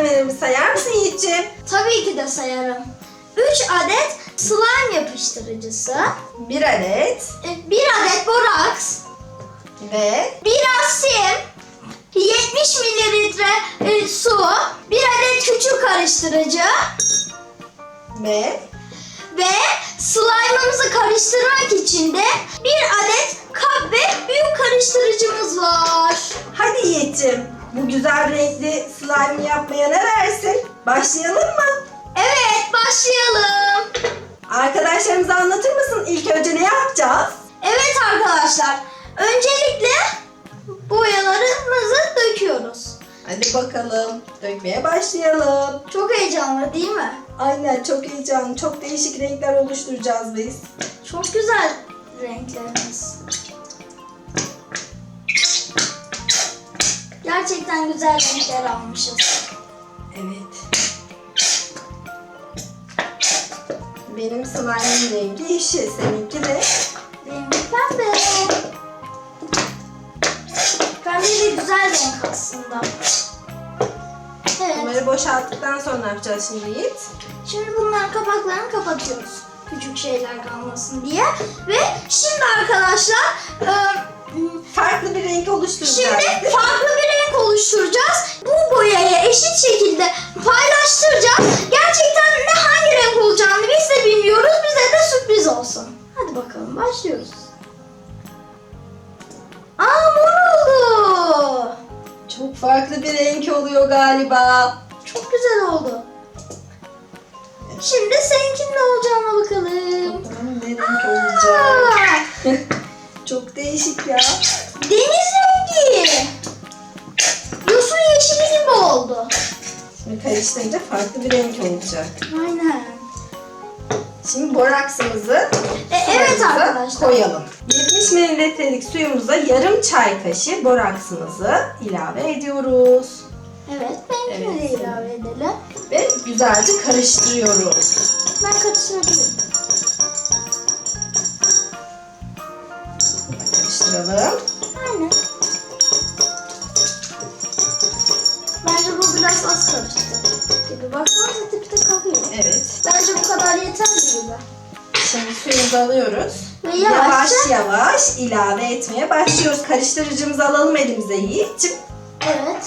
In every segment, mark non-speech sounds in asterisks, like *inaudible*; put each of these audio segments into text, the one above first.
Malzemelerimi sayar mısın Yiğit'ciğim? Tabii ki de sayarım. 3 adet slime yapıştırıcısı, Bir adet. 1 adet boraks, ve? Biraz sim, 70 mililitre e, su, 1 adet küçük karıştırıcı. Ve? Ve slime'ımızı karıştırmak için de 1 adet kap ve büyük karıştırıcımız var. hadi Yiğit'ciğim bu güzel renkli slime yapmaya ne dersin? Başlayalım mı? Evet başlayalım. Arkadaşlarımıza anlatır mısın ilk önce ne yapacağız? Evet arkadaşlar öncelikle boyalarımızı döküyoruz. Hadi bakalım dökmeye başlayalım. Çok heyecanlı değil mi? Aynen çok heyecanlı. Çok değişik renkler oluşturacağız biz. Çok güzel renklerimiz. Gerçekten güzel renkler almışız. Evet. Benim slime'ın rengi yeşil. Seninki de Rengi pembe. Pembe de güzel renk aslında. Evet. bunları boşalttıktan sonra ne yapacağız şimdi Yiğit? Şimdi bunların kapaklarını kapatıyoruz. Küçük şeyler kalmasın diye. Ve şimdi arkadaşlar e, Farklı bir renk oluşturacağız. Şimdi farklı bir oluşturacağız. Bu boyayı eşit şekilde paylaştıracağız. Gerçekten ne hangi renk olacağını biz de bilmiyoruz. Bize de sürpriz olsun. Hadi bakalım başlıyoruz. Aa mor oldu. Çok farklı bir renk oluyor galiba. Çok güzel oldu. Şimdi seninkinin ne olacağına bakalım. Bakalım ne renk olacak. *laughs* Çok değişik ya. deniz rengi. Oldu. Şimdi karıştırınca farklı bir renk olacak. Aynen. Şimdi boraksımızı E, evet arkadaşlar. koyalım. 70 mililitrelik suyumuza yarım çay kaşığı boraksımızı ilave ediyoruz. Evet, benimkini de Evet. ilave edelim. Ve güzelce karıştırıyoruz. Ben karıştırabilirim. Karıştıralım. Gibi. Baksanıza dipte kalıyor. Evet. Bence bu kadar yeterli gibi. Şimdi suyumuzu alıyoruz. Ve Yavaş yavaş ilave etmeye başlıyoruz. Karıştırıcımızı alalım elimize Yiğit'ciğim. Evet.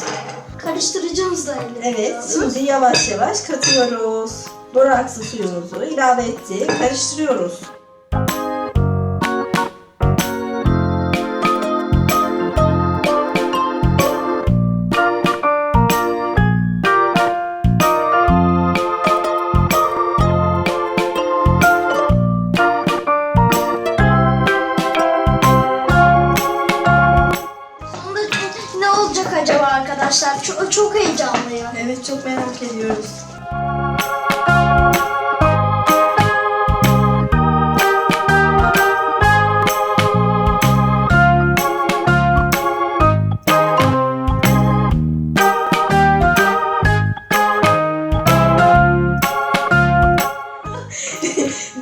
Karıştırıcımızı da elde Evet, ediyoruz. şimdi yavaş yavaş katıyoruz. Boraksı suyumuzu ilave ettik, karıştırıyoruz. Arkadaşlar? Çok, çok heyecanlıyım. Evet, çok merak ediyoruz. *laughs*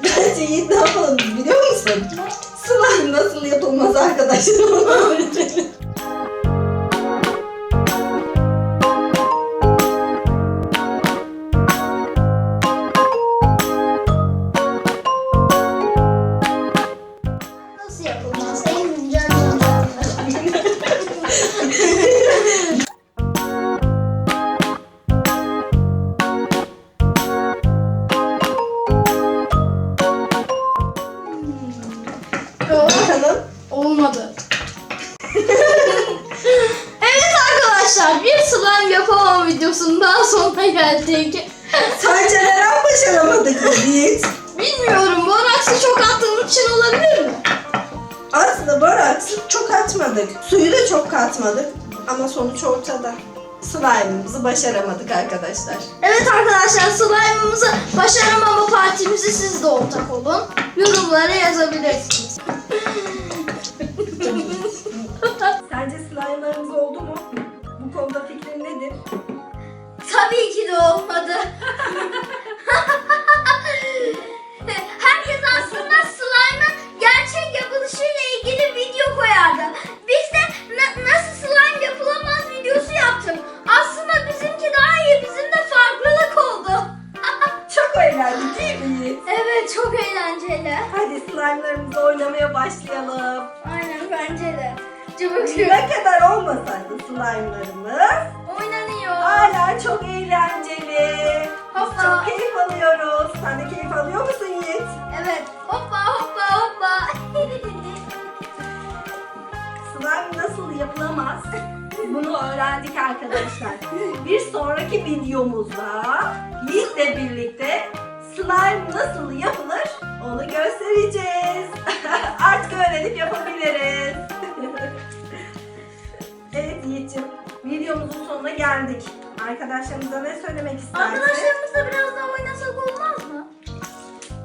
Bence Yiğit ne yapalım biliyor musun? Slime nasıl yapılmaz arkadaşlar onu öğretelim. Yapamam videosundan sonra geldik. Sence neden başaramadık biz Yiğit? Bilmiyorum bu araksı çok attığım için olabilir mi? Aslında boraksı çok atmadık. Suyu da çok katmadık. Ama sonuç ortada. Slime'ımızı başaramadık arkadaşlar. Evet arkadaşlar slime'ımızı başaramama partimizi siz de ortak olun. Yorumlara yazabilirsiniz. Ciddi miyiz? Evet çok eğlenceli. Hadi slime'larımızı oynamaya başlayalım. Aynen bence de. Çabuk Ne kadar olmasaydı slime'larımız Oynanıyor. hala çok eğlenceli. Hoppa. Çok keyif alıyoruz. Sen de keyif alıyor musun Yiğit? Evet. Hoppa hoppa hoppa. *laughs* Slime nasıl yapılamaz? Bunu öğrendik arkadaşlar. Bir sonraki videomuzda Yiğit'le birlikte slime nasıl yapılır onu göstereceğiz. *laughs* Artık öğrenip yapabiliriz. *laughs* evet Yiğit'ciğim videomuzun sonuna geldik. Arkadaşlarımıza ne söylemek istersin? Arkadaşlarımızla biraz daha oynasak olmaz mı?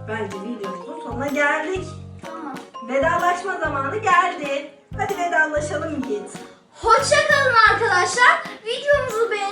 Bence videomuzun sonuna geldik. Tamam. Vedalaşma zamanı geldi. Hadi vedalaşalım Yiğit. Hoşçakalın arkadaşlar. Videomuzu beğenip